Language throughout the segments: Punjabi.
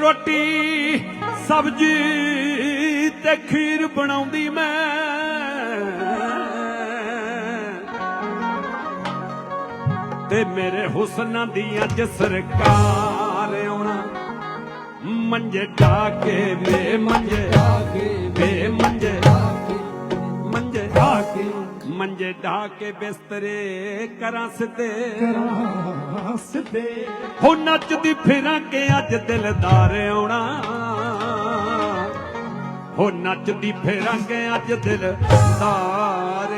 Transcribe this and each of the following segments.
ਰੋਟੀ, ਸਬਜੀ ਤੇ ਖੀਰ ਬਣਾਉਂਦੀ ਮੈਂ। ਤੇ ਮੇਰੇ ਹੁਸਨਾਂ ਦੀ ਅੱਜ ਸਰਕਾਰ ਆਉਣਾ। ਮੰਜੇ ਢਾ ਕੇ ਵੇ ਮੰਜੇ ਵੇ ਮੰਜੇ ਮੰਜੇ ਢਾ ਕੇ। ਮੰਜੇ ਢਾ ਕੇ ਬਿਸਤਰੇ ਕਰਾਂ ਸਿੱਧੇ। ਸਿੱਧੇ। ਹੋ ਨੱਚਦੀ ਫਿਰਾਂ ਕਿ ਅੱਜ ਦਿਲਦਾਰ ਆਉਣਾ। ਹੋ ਨੱਚਦੀ ਫਿਰਾਂ ਕਿ ਅੱਜ ਦਿਲਦਾਰ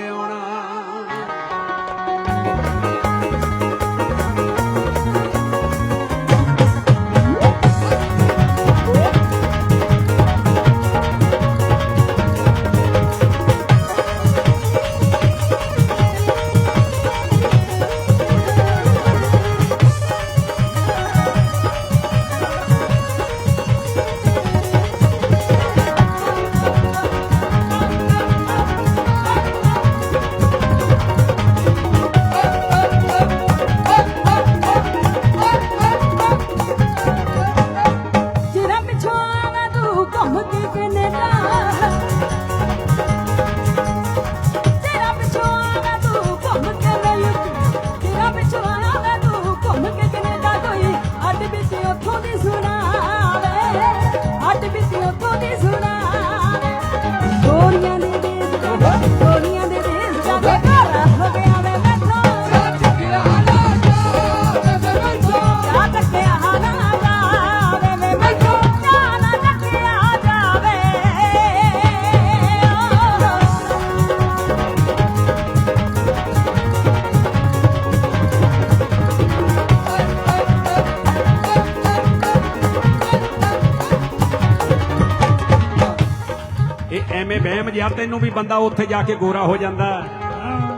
ਐਵੇਂ ਤੈਨੂੰ ਵੀ ਬੰਦਾ ਉੱਥੇ ਜਾ ਕੇ ਗੋਰਾ ਹੋ ਜਾਂਦਾ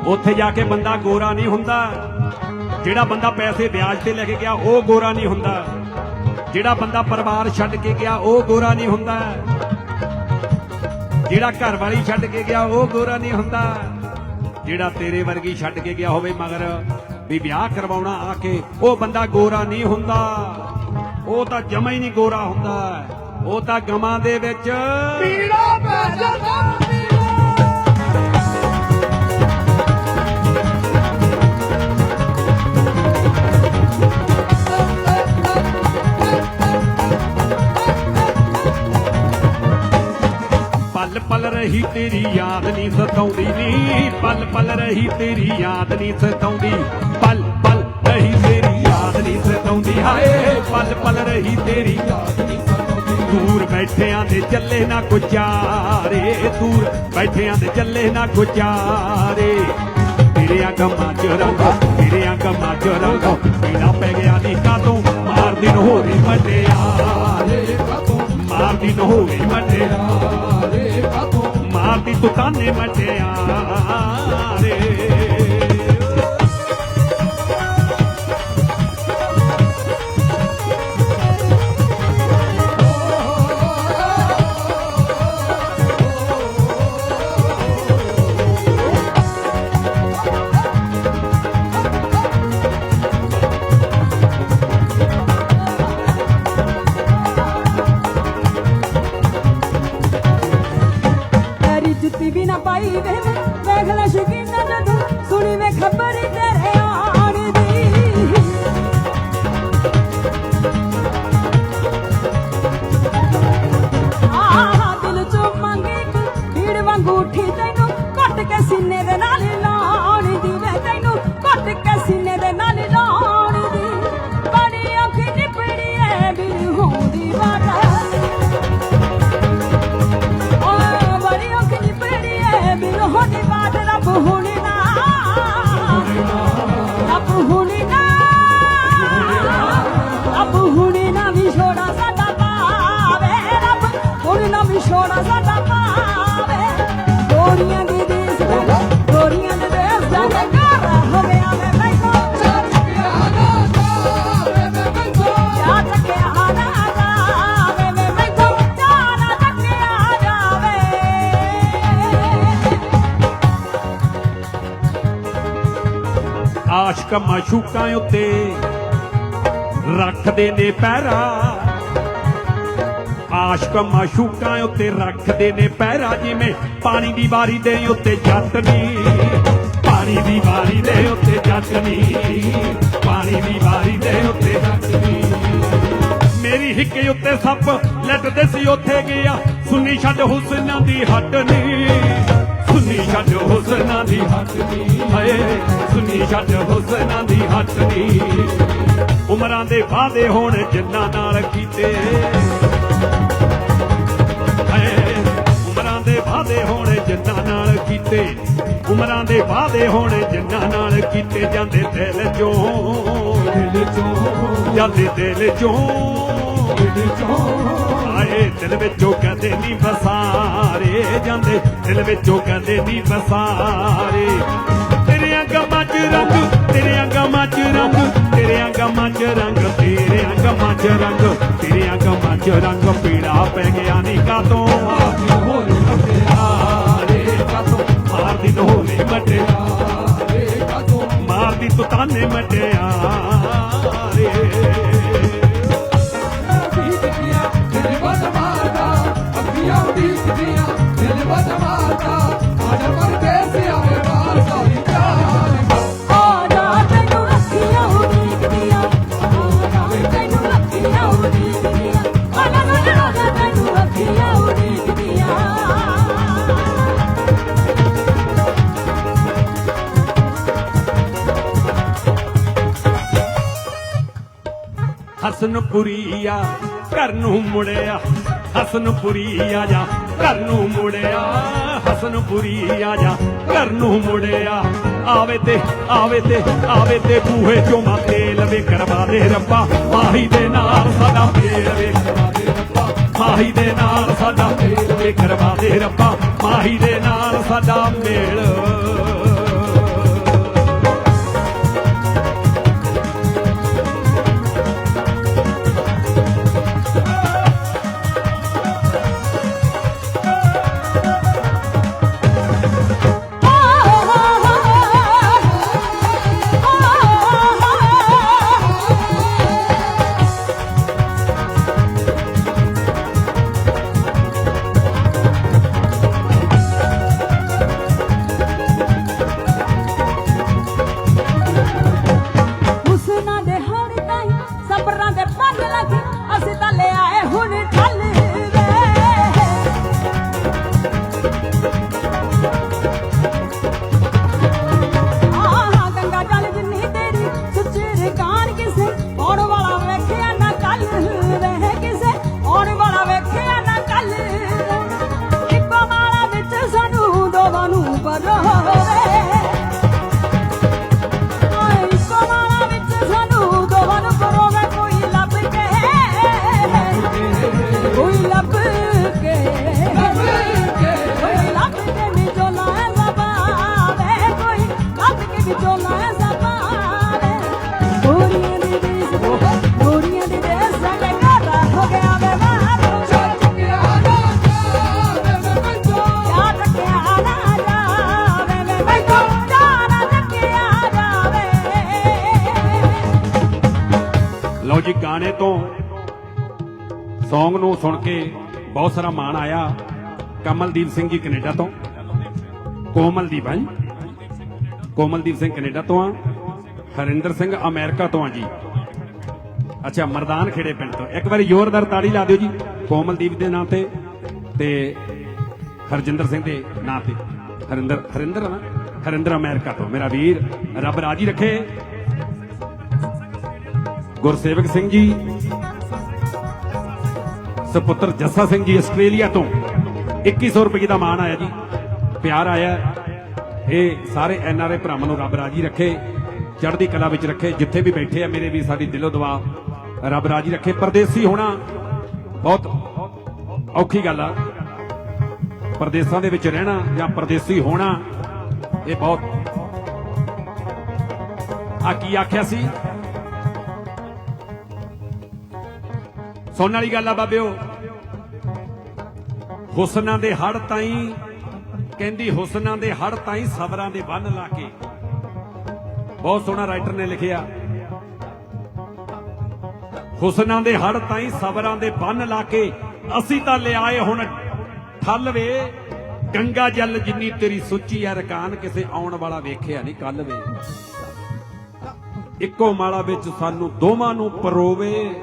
ਉੱਥੇ ਜਾ ਕੇ ਬੰਦਾ ਗੋਰਾ ਨਹੀਂ ਹੁੰਦਾ। ਜਿਹੜਾ ਬੰਦਾ ਪੈਸੇ ਵਿਆਜ ਤੇ ਲੈ ਕੇ ਗਿਆ, ਉਹ ਗੋਰਾ ਨਹੀਂ ਹੁੰਦਾ। ਜਿਹੜਾ ਬੰਦਾ ਪਰਿਵਾਰ ਛੱਡ ਕੇ ਗਿਆ, ਉਹ ਗੋਰਾ ਨਹੀਂ ਹੁੰਦਾ। ਜਿਹੜਾ ਘਰ ਵਾਲੀ ਛੱਡ ਕੇ ਗਿਆ, ਉਹ ਗੋਰਾ ਨਹੀਂ ਹੁੰਦਾ। ਜਿਹੜਾ ਤੇਰੇ ਵਰਗੀ ਛੱਡ ਕੇ ਗਿਆ ਹੋਵੇ ਮਗਰ ਵੀ ਵਿਆਹ ਕਰਵਾਉਣਾ ਆ ਕੇ, ਉਹ ਬੰਦਾ ਗੋਰਾ ਨਹੀਂ ਹੁੰਦਾ। ਉਹ ਤਾਂ ਜਮਾ ਹੀ ਨਹੀਂ ਗੋਰਾ ਹੁੰਦਾ। ਉਹ ਤਾਂ ਗਮਾਂ ਦੇ ਵਿੱਚ। ਪੀੜਾ ਪੈ ਜਾਂਦਾ ਪਲ ਪਲ ਰਹੀ ਤੇਰੀ ਯਾਦ ਨਹੀਂ ਸਤਾਉਂਦੀ ਨੀ। ਪਲ ਪਲ ਰਹੀ ਤੇਰੀ ਯਾਦ ਨਹੀਂ ਸਤਾਉਂਦੀ। ਪਲ ਪਲ ਰਹੀ ਤੇਰੀ ਯਾਦ ਨਹੀਂ ਸਤਾਉਂਦੀ। ਹਾਏ ਪਲ ਪਲ ਰਹੀ ਤੇਰੀ ਯਾਦ ਨਹੀਂ ਬੈਠਿਆਂ ਦੇ ਚੱਲੇ ਨਾ ਗੁਜ਼ਾਰੇ ਦੂਰ, ਬੈਠਿਆਂ ਦੇ ਚੱਲੇ ਨਾ ਗੁਜ਼ਾਰੇ ਤੇਰੀਆਂ ਗਮਾਂ ਚ ਰੰਗ, ਤੇਰੀਆਂ ਗਮਾਂ ਚ ਰੰਗ ਪੀਣਾ ਪੈ ਗਿਆ ਨੀ ਕਾਤੋਂ ਮਾਰਦੀ ਨੂੰ ਹੋਰੀ ਮਟਿਆਰੇ ਮਾਰਦੀ ਨੂੰ ਹੋਰੀ ਮਟਿਆਰੇ ਮਾਰਦੀ ਤੂੰ ਤਾਨੇ ਮਟਿਆਰੇ ਮਾਸ਼ੂਕਾਂ ਉੱਤੇ ਰੱਖਦੇ ਨੇ ਪਹਿਰਾ ਆਸ਼ਕ ਮਾਸ਼ੂਕਾਂ ਉੱਤੇ ਰੱਖਦੇ ਨੇ ਪਹਿਰਾ ਜਿਵੇਂ ਪਾਣੀ ਦੀ ਵਾਰੀ ਦੇ ਉੱਤੇ ਜੱਟ ਨੀ। ਪਾਣੀ ਦੀ ਵਾਰੀ ਦੇ ਉੱਤੇ ਜੱਟ ਨੀ। ਪਾਣੀ ਦੀ ਵਾਰੀ ਦੇ ਉੱਤੇ ਜੱਟ ਨੀ। ਮੇਰੀ ਹਿੱਕੇ ਉੱਤੇ ਸੱਪ ਲੱਟਦੇ ਸੀ, ਉੱਥੇ ਗਿਆ। ਸੁਣੀ ਛੱਡ ਹੁਸਨਾਂ ਦੀ ਹੱਟ ਨੀ। ਸੁਣੀ ਛੱਡ ਹੁਸਨਾਂ ਦੀ ਹੱਟ ਨੀ। ਹਾਏ, ਸੁਣੀ ਛੱਡ ਹੁਸਨਾਂ ਦੀ ਹੱਟ ਨੀ। ਉਮਰਾਂ ਦੇ ਵਾਅਦੇ ਹੋਣ ਜਿੰਨਾਂ ਨਾਲ ਕੀਤੇ। ਹਾਏ, ਉਮਰਾਂ ਦੇ ਵਾਅਦੇ ਹੋਣ ਜਿੰਨਾਂ ਨਾਲ ਕੀਤੇ। ਉਮਰਾਂ ਦੇ ਵਾਅਦੇ ਹੋਣ ਜਿੰਨਾਂ ਨਾਲ ਕੀਤੇ। ਜਾਂਦੇ ਦਿਲ ਚੋਂ ਦਿਲ ਚੋਂ, ਜਾਂਦੇ ਦਿਲ ਚੋਂ। ਦਿਲ ਚੋਂ ਆਏ ਦਿਲ ਵਿੱਚੋਂ ਕਦੇ ਨਹੀਂ ਵਸਾਰੇ, ਜਾਂਦੇ ਦਿਲ ਵਿੱਚੋਂ ਕਦੇ ਨਹੀਂ ਵਸਾਰੇ। ਤੇਰੇ ਗਮਾਂ 'ਚ ਰੰਗ, ਤੇਰੇ ਗਮਾਂ 'ਚ ਰੰਗ, ਤੇਰੇ ਗਮਾਂ 'ਚ ਰੰਗ, ਤੇਰੇ ਗਮਾਂ 'ਚ ਰੰਗ, ਤੇਰੇ ਗਮਾਂ 'ਚ ਰੰਗ, ਪੀੜਾ ਪੈ ਗਿਆ ਨੀ ਕਾਤੋਂ। ਮਾਰਦੀ ਢੋਲੇ ਮਟਿਆ ਮਾਰਦੀ ਤੂੰ ਤਾਨੇ ਮਟਿਆਰੇ। ਦੀਆਂ ਹਸਨਪੁਰੀਆ, ਘਰ ਨੂੰ ਮੁੜਿਆ। ਹਸਨਪੁਰੀਆ ਜਾ, ਘਰ ਨੂੰ ਮੁੜਿਆ। ਹਸਨਪੁਰੀਆ ਜਾ, ਘਰ ਨੂੰ ਮੁੜਿਆ। ਆਵੇ ਤੇ ਆਵੇ ਤੇ ਆਵੇ ਤੇ ਬੂਹੇ ਚੋਂ ਮਾ ਤੇਲ ਵੇ ਕਰਵਾ ਦੇ ਰੱਬਾ। ਮਾਹੀ ਦੇ ਨਾਲ ਸਾਡਾ ਫੇਰ ਵੇ ਕਰਵਾ ਦੇ ਰੱਬਾ। ਮਾਹੀ ਦੇ ਨਾਲ ਸਾਡਾ ਫੇਰ ਵੇ ਕਰਵਾ ਦੇ ਰੱਬਾ। ਮਾਹੀ ਦੇ ਨਾਲ ਸਾਡਾ ਮੇਲ ਤੋਂ Song ਨੂੰ ਸੁਣ ਕੇ ਬਹੁਤ ਸਾਰਾ ਮਾਣ ਆਇਆ ਕਮਲਦੀਪ ਸਿੰਘ ਜੀ ਕੈਨੇਡਾ ਤੋਂ। ਕੋਮਲਦੀਪ, ਹੈ ਜੀ? ਕੋਮਲਦੀਪ ਸਿੰਘ ਕੈਨੇਡਾ ਤੋਂ ਆ। ਹਰਿੰਦਰ ਸਿੰਘ ਅਮਰੀਕਾ ਤੋਂ ਆ ਜੀ। ਅੱਛਾ, ਮਰਦਾਨ ਖੇੜੇ ਪਿੰਡ ਤੋਂ। ਇੱਕ ਵਾਰੀ ਜ਼ੋਰਦਾਰ ਤਾੜੀ ਲਾ ਦਿਓ ਜੀ, ਕੋਮਲਦੀਪ ਦੇ ਨਾਂ ਤੇ ਤੇ ਹਰਜਿੰਦਰ ਸਿੰਘ ਦੇ ਨਾਂ ਤੇ। ਹਰਿੰਦਰ ਹਰਿੰਦਰ ਨਾ? ਹਰਿੰਦਰ ਅਮਰੀਕਾ ਤੋਂ। ਮੇਰਾ ਵੀਰ, ਰੱਬ ਰਾਜੀ ਰੱਖੇ। ਗੁਰਸੇਵਕ ਸਿੰਘ ਜੀ, ਸੁਪੁੱਤਰ ਜੱਸਾ ਸਿੰਘ ਜੀ ਆਸਟ੍ਰੇਲੀਆ ਤੋਂ। 2100 ਰੁਪਏ ਦਾ ਮਾਣ ਆਇਆ ਜੀ, ਪਿਆਰ ਆਇਆ। ਇਹ ਸਾਰੇ ਐਨ ਆਰ ਆਈ ਭਰਾਵਾਂ ਨੂੰ ਰੱਬ ਰਾਜੀ ਰੱਖੇ, ਚੜ੍ਹਦੀ ਕਲਾ ਵਿੱਚ ਰੱਖੇ, ਜਿੱਥੇ ਵੀ ਬੈਠੇ ਆ, ਮੇਰੇ ਵੀ ਸਾਡੀ ਦਿਲੋਂ ਦੁਆ, ਰੱਬ ਰਾਜੀ ਰੱਖੇ। ਪਰਦੇਸੀ ਹੋਣਾ ਬਹੁਤ ਔਖੀ ਗੱਲ ਆ। ਪਰਦੇਸਾਂ ਦੇ ਵਿੱਚ ਰਹਿਣਾ ਜਾਂ ਪਰਦੇਸੀ ਹੋਣਾ, ਇਹ ਬਹੁਤ ਆ। ਕੀ ਆਖਿਆ ਸੀ? ਸੁਣਨ ਵਾਲੀ ਗੱਲ ਆ ਬਾਬਿਓ। ਹੁਸਨਾਂ ਦੇ ਹੜ ਤਾਈ, ਕਹਿੰਦੀ ਹੁਸਨਾਂ ਦੇ ਹੜ ਤਾਈ ਸਬਰਾਂ ਦੇ ਬੰਨ ਲਾ ਕੇ। ਬਹੁਤ ਸੋਹਣਾ ਰਾਈਟਰ ਨੇ ਲਿਖਿਆ। ਹੁਸਨਾਂ ਦੇ ਹੜ ਤਾਈ ਸਬਰਾਂ ਦੇ ਬੰਨ ਲਾ ਕੇ ਅਸੀਂ ਤਾਂ ਲਿਆਏ ਹੁਣ ਠੱਲ ਵੇ। ਗੰਗਾ ਜਲ ਜਿੰਨੀ ਤੇਰੀ ਸੁੱਚੀ ਐ ਰਕਾਨ, ਕਿਸੇ ਆਉਣ ਵਾਲਾ ਵੇਖਿਆ ਨਹੀਂ ਕੱਲ ਵੇ। ਇੱਕੋ ਮਾਲਾ ਵਿੱਚ ਸਾਨੂੰ ਦੋਵਾਂ ਨੂੰ ਪਰੋਵੇ।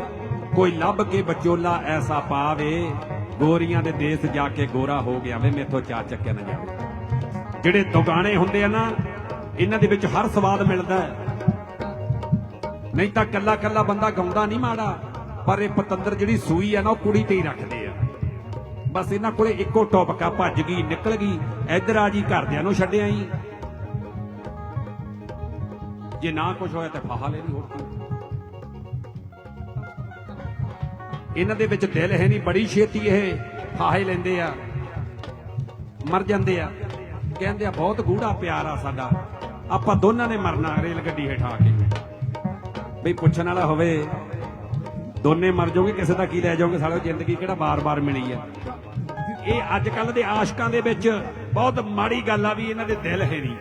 ਕੋਈ ਲੱਭ ਕੇ ਬਚੋਲਾ ਐਸਾ ਪਾਵੇ, ਗੋਰੀਆਂ ਦੇ ਦੇਸ਼ ਜਾ ਕੇ ਗੋਰਾ ਹੋ ਗਿਆ ਵੇ, ਮੇਥੋਂ ਚਾ ਚੱਕਿਆ ਨਾ ਜਾਵੇ। ਜਿਹੜੇ ਦੁਗਾਣੇ ਹੁੰਦੇ ਆ ਨਾ, ਇਹਨਾਂ ਦੇ ਵਿੱਚ ਹਰ ਸਵਾਦ ਮਿਲਦਾ ਹੈ। ਨਹੀਂ ਤਾਂ ਕੱਲਾ ਕੱਲਾ ਬੰਦਾ ਗਾਉਂਦਾ ਨਹੀਂ ਮਾੜਾ, ਪਰ ਇਹ ਪਤੰਦਰ ਜਿਹੜੀ ਸੂਈ ਆ ਨਾ, ਉਹ ਕੁੜੀ ਤੇ ਹੀ ਰੱਖਦੇ ਆ। ਬਸ ਇਹਨਾਂ ਕੋਲੇ ਇੱਕੋ ਟੌਪਕਾ ਭੱਜ ਗਈ, ਨਿਕਲ ਗਈ, ਇੱਧਰ ਆ ਜੀ, ਘਰਦਿਆਂ ਨੂੰ ਛੱਡਿਆ ਹੀ ਜੇ ਨਾ ਕੁਝ ਹੋਇਆ ਤਾਂ ਫਾਹਾ ਲੈ ਲਈ ਹੋਰ ਕੀ ਇਹਨਾਂ ਦੇ ਵਿੱਚ ਦਿਲ ਹੈ ਨਹੀਂ, ਬੜੀ ਛੇਤੀ ਇਹ ਫਾਹੇ ਲੈਂਦੇ ਆ, ਮਰ ਜਾਂਦੇ ਆ। ਕਹਿੰਦੇ ਆ, ਬਹੁਤ ਗੂੜਾ ਪਿਆਰ ਆ ਸਾਡਾ। ਆਪਾਂ ਦੋਨਾਂ ਨੇ ਮਰਨਾ ਰੇਲ ਗੱਡੀ ਹੇਠਾ ਕੇ। ਬਈ ਪੁੱਛਣ ਵਾਲਾ ਹੋਵੇ, ਦੋਨੇ ਮਰ ਜਾਓਗੇ, ਕਿਸੇ ਦਾ ਕੀ ਲੈ ਜਾਓਗੇ ਸਾਲਿਓ, ਜ਼ਿੰਦਗੀ ਕਿਹੜਾ ਬਾਰ-ਬਾਰ ਮਿਲੀ ਆ? ਇਹ ਅੱਜ ਕੱਲ ਦੇ ਆਸ਼ਕਾਂ ਦੇ ਵਿੱਚ ਬਹੁਤ ਮਾੜੀ ਗੱਲ ਆ ਵੀ ਇਹਨਾਂ ਦੇ ਦਿਲ ਹੈ ਨਹੀਂ।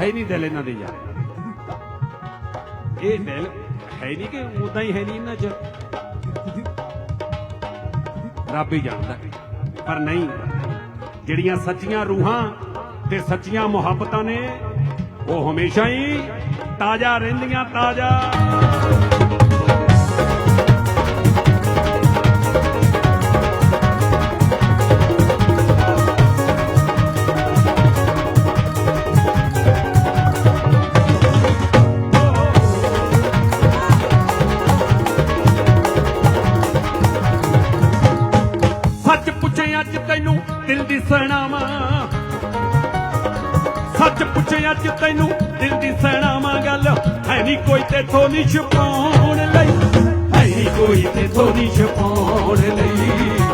ਹੈ ਨਹੀਂ ਦਿਲ ਇਹਨਾਂ ਦੇ ਯਾਰ। ਇਹ ਦਿਲ ਹੈ ਨਹੀਂ ਕਿ ਉਦਾਂ ਹੀ ਹੈ ਨਹੀਂ ਇਹਨਾਂ 'ਚ? ਰੱਬ ਹੀ ਜਾਣਦਾ ਪਰ ਨਹੀਂ, ਜਿਹੜੀਆਂ ਸੱਚੀਆਂ ਰੂਹਾਂ ਤੇ ਸੱਚੀਆਂ ਮੁਹੱਬਤਾਂ ਨੇ, ਉਹ ਹਮੇਸ਼ਾ ਹੀ ਤਾਜ਼ਾ ਰਹਿੰਦੀਆਂ ਤਾਜ਼ਾ। ਕੋਈ ਤੇਥੋਂ ਨਹੀਂ ਛੁਪਾਉਣ ਲਈ। ਹੈ ਨਹੀਂ ਕੋਈ ਤੇਥੋਂ ਨਹੀਂ ਛੁਪਾਉਣ ਲਈ।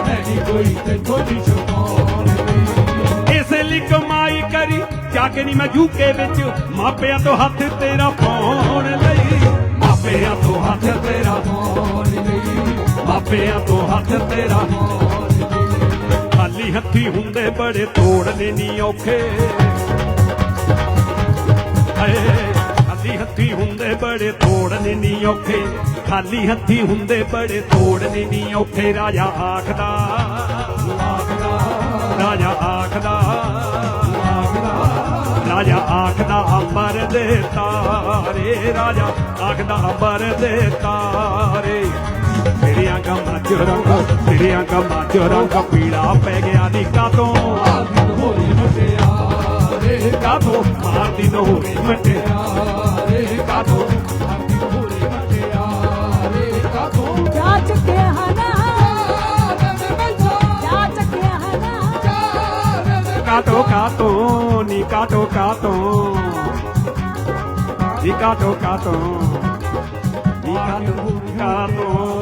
ਹੈ ਨਹੀਂ ਕੋਈ ਤੇ ਥੋੜੀ ਛਪਾਉਣ ਲਈ। ਇਸੇ ਲਈ ਕਮਾਈ ਕਰੀ, ਜਾ ਕੇ ਨਹੀਂ ਮੈਂ ਯੂਕੇ ਵਿੱਚ। ਮਾਪਿਆਂ ਤੋਂ ਹੱਥ ਤੇਰਾ ਪਾਉਣ ਲਈ। ਮਾਪਿਆਂ ਤੋਂ ਹੱਥ ਤੇਰਾ ਪਾਉਣ ਲਈ। ਮਾਪਿਆਂ ਤੋਂ ਹੱਥ ਤੇਰਾ ਪਾਉਣ ਲਈ। ਖਾਲੀ ਹੱਥੀ ਹੁੰਦੇ ਬੜੇ ਤੋੜਨੇ ਨਹੀਂ ਔਖੇ। ਹਾਏ। ਹੁੰਦੇ ਬੜੇ ਤੋੜਨੇ ਨਹੀਂ ਔਖੇ। ਖਾਲੀ ਹੱਥੀ ਹੁੰਦੇ ਬੜੇ ਤੋੜਨੇ ਨਹੀਂ ਔਖੇ। ਰਾਜਾ ਆਖਦਾ ਰਾਜਾ ਆਖਦਾ ਰਾਜਾ ਆਖਦਾ ਅੰਬਰ ਦੇ ਤਾਰੇ। ਰਾਜਾ ਆਖਦਾ ਅੰਬਰ ਦੇ ਤਾਰੇ। ਤੇਰੀਆਂ ਗਮਾਂ ਚ ਰੰਗ ਤੇਰੀਆਂ ਗਮਾਂ ਚ ਰੰਗ। ਪੀਲਾ ਪੈ ਗਿਆ ਨੀ ਤੋਂ ਆਖਿਰ ਹੋਈ ਮਟਿਆਰੇ ਕਾਤੋਂ? ਮਾਰਦੀ ਨਹੋਰੀ ਮਟਿਆ ਆਨੰਦ ਕਾਤੋਂ ਕਾਤੋਂ ਨੀ ਕਾਤੋਂ ਕਾਤੋਂ ਨੀ ਕਾਤੋਂ ਕਾਤੋਂ ਨੀ ਕਾਤੋਂ ਕਾਤੋਂ